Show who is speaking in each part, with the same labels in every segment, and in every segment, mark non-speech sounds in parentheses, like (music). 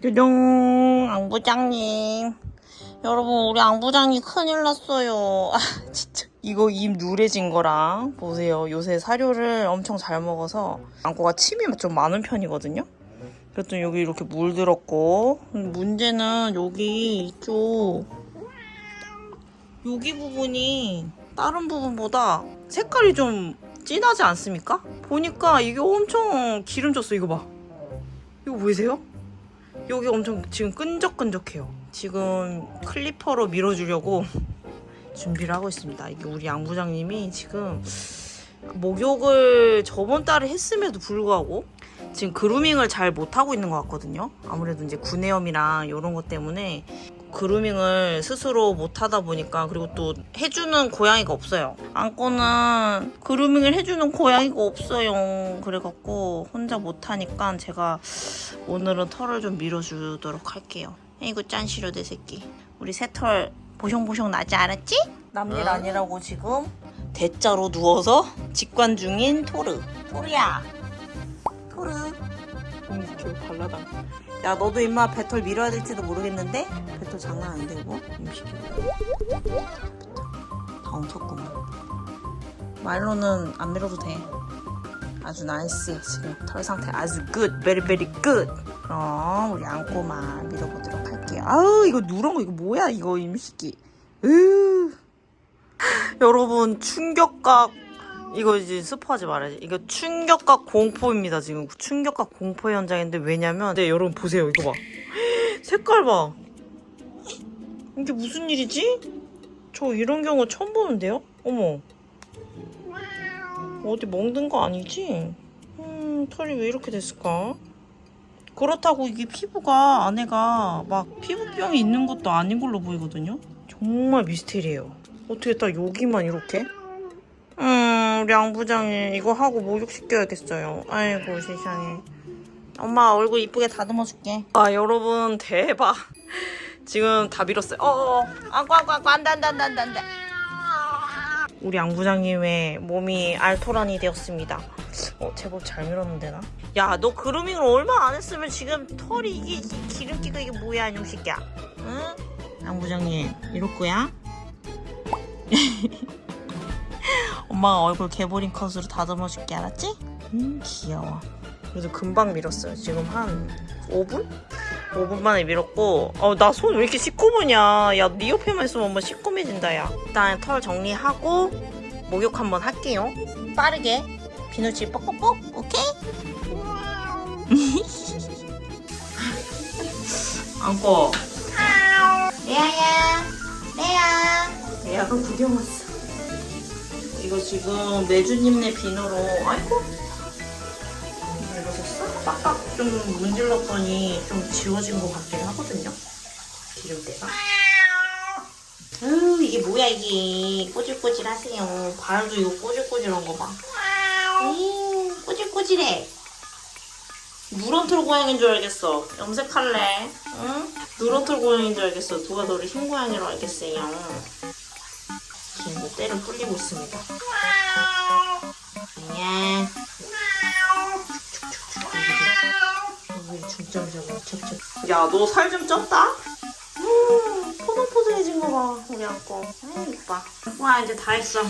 Speaker 1: 뚜둥 앙부장님. 여러분 우리 앙부장님 큰일 났어요. 아 진짜. 이거 입 누래진 거랑 보세요. 요새 사료를 엄청 잘 먹어서 앙꼬가 침이 좀 많은 편이거든요? 그랬더니 여기 이렇게 물들었고 문제는 여기 이쪽 여기 부분이 다른 부분보다 색깔이 좀 진하지 않습니까? 보니까 이게 엄청 기름졌어 이거 봐. 이거 보이세요? 여기 엄청 지금 끈적끈적해요. 지금 클리퍼로 밀어주려고 (laughs) 준비를 하고 있습니다. 이게 우리 양 부장님이 지금 목욕을 저번 달에 했음에도 불구하고 지금 그루밍을 잘 못하고 있는 것 같거든요. 아무래도 이제 구내염이랑 이런 것 때문에 그루밍을 스스로 못하다 보니까 그리고 또 해주는 고양이가 없어요. 안고는 그루밍을 해주는 고양이가 없어요. 그래갖고 혼자 못하니까 제가 오늘은 털을 좀 밀어주도록 할게요. 이거 짠시려 내 새끼. 우리 새털 보숑보숑 나지 않았지? 남일 아니라고 지금 대자로 누워서 직관 중인 토르. 토르야. 토르. 음, 이렇게 발라당. 야 너도 임마 배털 밀어야 될지도 모르겠는데? 배털 장난 아닌데 이거? 임시기 다 엉켰구만 말로는 안 밀어도 돼. 아주 나이스 지금. 털 상태 아주 굿 베리 베리 굿 그럼 우리 안고만 밀어보도록 할게요. 아우 이거 누런 거 이거 뭐야 이거 임시기 으. (laughs) 여러분 충격각 이거 이제 스포하지 말아야지. 이거 충격과 공포입니다, 지금. 충격과 공포 현장인데, 왜냐면, 네, 여러분 보세요, 이거 봐. (gasps) 색깔 봐. 이게 무슨 일이지? 저 이런 경우 처음 보는데요? 어머. 어디 멍든 거 아니지? 음, 털이 왜 이렇게 됐을까? 그렇다고 이게 피부가 안에가 막 피부병이 있는 것도 아닌 걸로 보이거든요? 정말 미스테리해요. 어떻게 딱 여기만 이렇게? 음, 우리 양 부장님 이거 하고 목욕시켜야겠어요. 아이고 세상에. 엄마 얼굴 이쁘게 다듬어줄게. 아 여러분 대박. 지금 다 밀었어요. 어어. 안고 안고 안고 안돼 안돼 안돼 안돼 안돼. 우리 양 부장님의 몸이 알토란이 되었습니다. 어 제법 잘 밀었는데 나. 야 너 그루밍을 얼마 안 했으면 지금 털이 이게 이 기름기가 이게 뭐야 이놈 새끼야. 응? 양 부장님 이럴 거야? (laughs) 엄마가 얼굴 개보린 컷으로 다듬어 줄게 알았지? 음 귀여워. 그래도 금방 밀었어요. 지금 한 5분? 5분 만에 밀었고 어 나 손 왜 이렇게 시꺼머냐? 야 네 옆에만 있으면 엄마 시꺼매진다 야. 일단 털 정리하고 목욕 한번 할게요. 빠르게. 비누칠 뻑뻑뻑. 오케이? (laughs) 안고. 레아야. 레아. 레아가 구경 왔어 이거 지금 매주님네 비누로 아이고. 이러셨어? 빡빡 좀 문질렀더니 좀 지워진 것 같긴 하거든요. 기름때가. 아유 이게 뭐야 이게. 꼬질꼬질 하세요. 발도 이거 꼬질꼬질한 거봐. 음, 꼬질꼬질해. 누런털 고양인 줄 알겠어. 염색할래? 응? 누런털 고양인 줄 알겠어. 누가 너를 흰 고양이로 알겠어요 때를 불리고 있습니다. 아니야. 여기 중점 잡아, 척척. 야, 너 살 좀 쪘다? 음, 포동포동해진 거 봐, 우리 아꺼. 아이, 이뻐. 와, 이제 다 했어.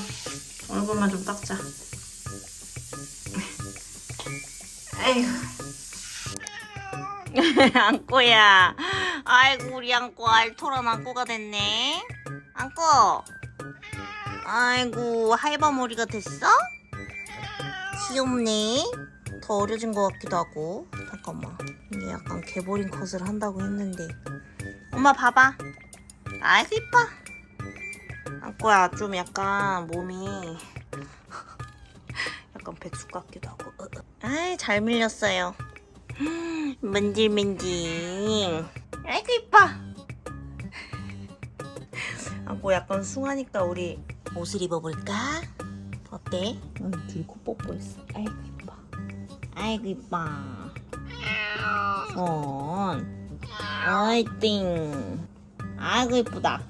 Speaker 1: 얼굴만 좀 닦자. 아이고. (laughs) 안꼬야. 아이고, 우리 안꼬 알토란 안꼬가 됐네. 안꼬. 아이고 할바머리가 됐어? 귀엽네. 더 어려진 것 같기도 하고. 잠깐만. 이게 약간 개보린 컷을 한다고 했는데. 엄마 봐봐. 아이고 이뻐. 안꼬야. 좀 약간 몸이 (laughs) 약간 백숙 같기도 하고. 아이 잘 밀렸어요. 맨질맨질. 아이고 이뻐. 안꼬 약간 숭하니까 우리 옷을 입어볼까? 어때? 응, 둘이 코 뽀뽀했어. 아이고 이뻐. 아이고 이뻐. 손. 아이띵. 아이고 이쁘다.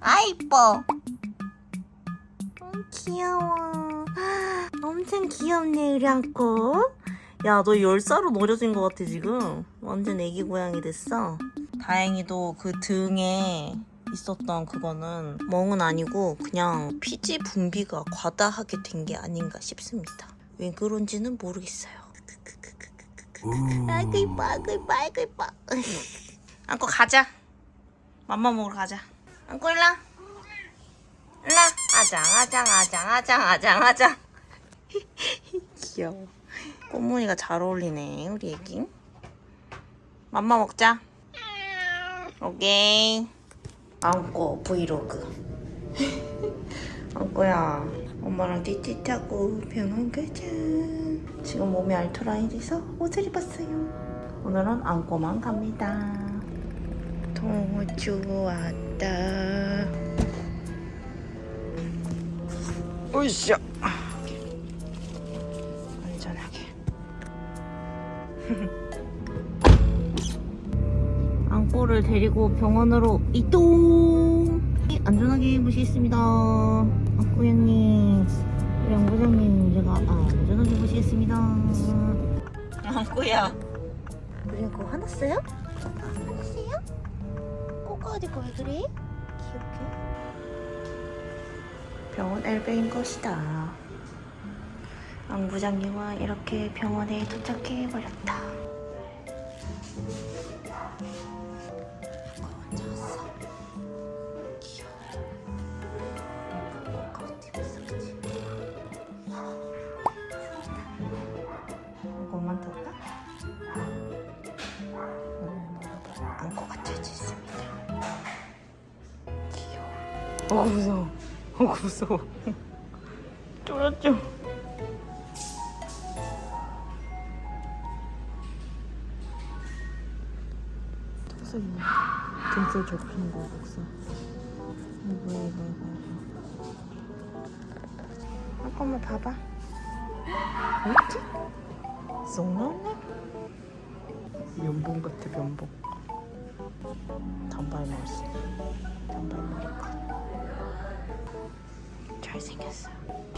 Speaker 1: 아 이뻐. 음, 귀여워. (gasps) 엄청 귀엽네 우리 안고. 야, 너 10살로 노려진 것 같아, 지금. 완전 애기 고양이 됐어. 다행히도 그 등에 있었던 그거는 멍은 아니고 그냥 피지 분비가 과다하게 된 게 아닌가 싶습니다. 왜 그런지는 모르겠어요. 아이고 이뻐, 아이고 이뻐, 아이고 이뻐. (laughs) 안고 가자. 맘마 먹으러 가자. 안고 일라. 일라. 아장, 아장, 아장, 아장, 아장, 아장. (laughs) 귀여워. 꽃무늬가 잘 어울리네, 우리 애기. 맘마 먹자. 오케이. 안고 브이로그. (laughs) 안고야. 엄마랑 띠띠 타고 병원 가자. 지금 몸이 알토라인돼서 옷을 입었어요. 오늘은 안고만 갑니다. 동호주 왔다. 으쌰. 안전하게. (laughs) 안고를 데리고 병원으로 이동. 안전하게 모시겠습니다. 안고양님, 우리 안고장님 제가 안전하게 모시겠습니다. 안고야. 그리고 화났어요? 화났어요? 꼬가 어디가 왜 그래? 귀엽게. 병원 엘베인 것이다. 안 부장님은 이렇게 병원에 도착해 버렸다. 안고 갇혀져 있습니다. 귀여워. 어 무서워. 어 무서워. 쫄았죠. 턱색이 등살 접히는 거 목살. 이거 이거 이거 이거. 잠깐만 봐봐. 뭐지? 쏙 나왔네. 면봉 같아 면봉.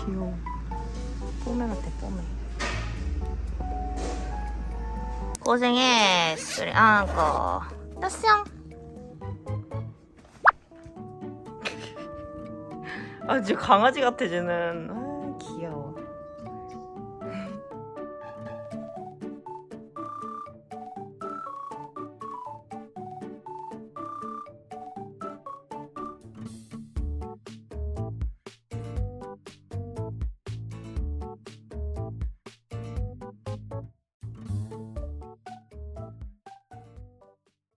Speaker 1: 귀여워. 뽀메 같아, 뽀메. 고생했어, 우리 안고. 땄어. 아주 강아지 같아, 쟤는. 아, 귀여워.